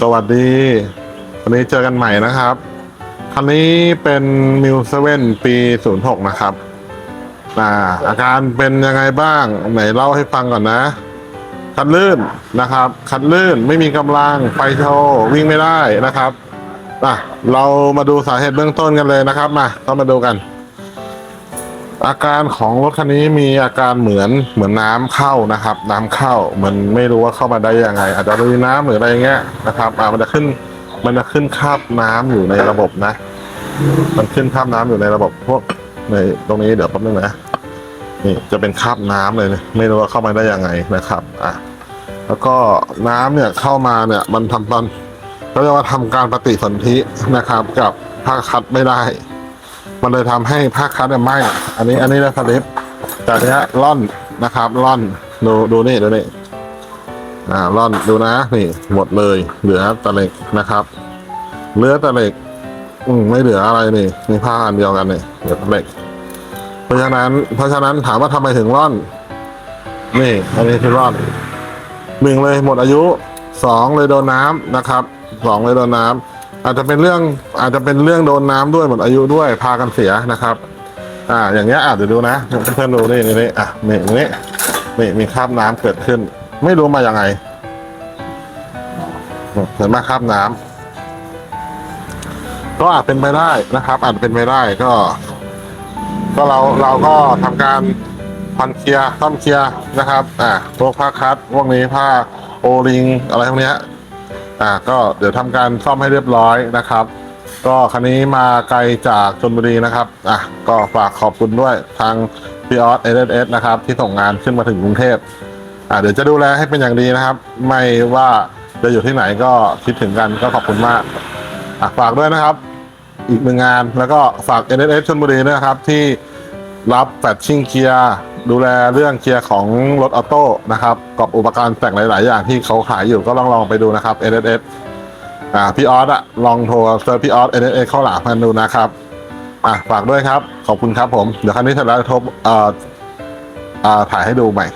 สวัสดี วันนี้เจอกันใหม่นะครับ คันนี้เป็นมิวเซเว่นปี 06 นะครับอ่าอาการเป็นยังไงบ้าง ไหนเล่าให้ฟังก่อนนะ คันลื่นนะครับ คันลื่นไม่มีกำลัง ไฟโชว์วิ่งไม่ได้นะครับอะเรามาดูสาเหตุเบื้องต้นกันเลยนะครับ มาเข้ามาดูกัน อาการของรถคันนี้มีอาการเหมือนเหมือนน้ำเข้านะครับ น้ำเข้ามันไม่รู้ว่าเข้ามาได้ยังไง อาจจะมีน้ำหรืออะไรเงี้ยนะครับอ่ามันจะขึ้นมันจะขึ้นคาบน้ำอยู่ในระบบนะ มันขึ้นคาบน้ำอยู่ในระบบพวกในตรงนี้เดี๋ยวแป๊บนึงนะนี่จะเป็นคาบน้ำเลยนะไม่รู้ว่าเข้ามาได้ยังไงนะครับอะแล้วก็น้ำเนี่ยเข้ามาเนี่ยมันทำตอนเขาเรียกว่าทำการปฏิสนธินะครับ กับผ้าคัดไม่ได้ มันเลยทำให้ผ้าคัดไหม้อันนี้อันนี้นะสลิปแต่เนี้ยร่อนนะครับร่อนดูดูนี่ดูนี่อ่าร่อนดูนะนี่หมดเลย เหลือแต่เหล็กนะครับเหลือแต่เหล็กอืมไม่เหลืออะไรนี่มีผ้าอันเดียวกันนี่เหลือแต่เหล็กเพราะฉะนั้น เพราะฉะนั้นถามว่าทำไมถึงร่อน นี่ อันนี้คือร่อนหนึ่งเลยหมดอายุสองเลยโดนน้ำนะครับสองเลยโดนน้ำ อาจจะเป็นเรื่องอาจจะเป็นเรื่องโดนน้ำด้วยหมดอายุด้วยพากันเสียนะครับ อ่า อย่างเงี้ยอาจจะเดี๋ยวดูนะเพื่อนๆดูนี่นี่นี่อะนี่นี่นี่มีคราบน้ำเกิดขึ้น ไม่รู้มาอย่างไงเห็นไหมคราบน้ำก็อาจเป็นไปได้นะครับ อาจเป็นไปได้ก็ ก็เราเราก็ทำการพันเคลียร์ซ่อมเคลียร์นะครับ อ่าพวกผ้าคัดพวกนี้ผ้าโอริง อะไรพวกเนี้ย อ่าก็เดี๋ยวทำการซ่อมให้เรียบร้อยนะครับ ก็คันนี้มาไกลจากชลบุรีนะครับอะก็ฝากขอบคุณด้วยทางพีออสเอเอสนะครับ ที่ส่งงานขึ้นมาถึงกรุงเทพอ่าเดี๋ยวจะดูแลให้เป็นอย่างดีนะครับ ไม่ว่าจะอยู่ที่ไหนก็คิดถึงกันก็ขอบคุณมากอะฝากด้วยนะครับ อีกหนึ่งงานแล้วก็ฝาก n s s ชลบุรีด้วยนะครับที่รับแฟชชิ่งเคลียร์ ดูแลเรื่องเคลียร์ของรถออโต้นะครับกับอุปกรณ์แต่งหลาย ๆ อย่างที่เขาขายอยู่ก็ลองลองไปดูนะครับ n s s อ่าพี่ออสอะลองโทรเซอร์พี่ออส n s s เข้าหลามกันดูนะครับอะฝากด้วยครับ ขอบคุณครับผม เดี๋ยวครั้งนี้เสร็จแล้วโทรเอ่ออ่าถ่ายให้ดูใหม่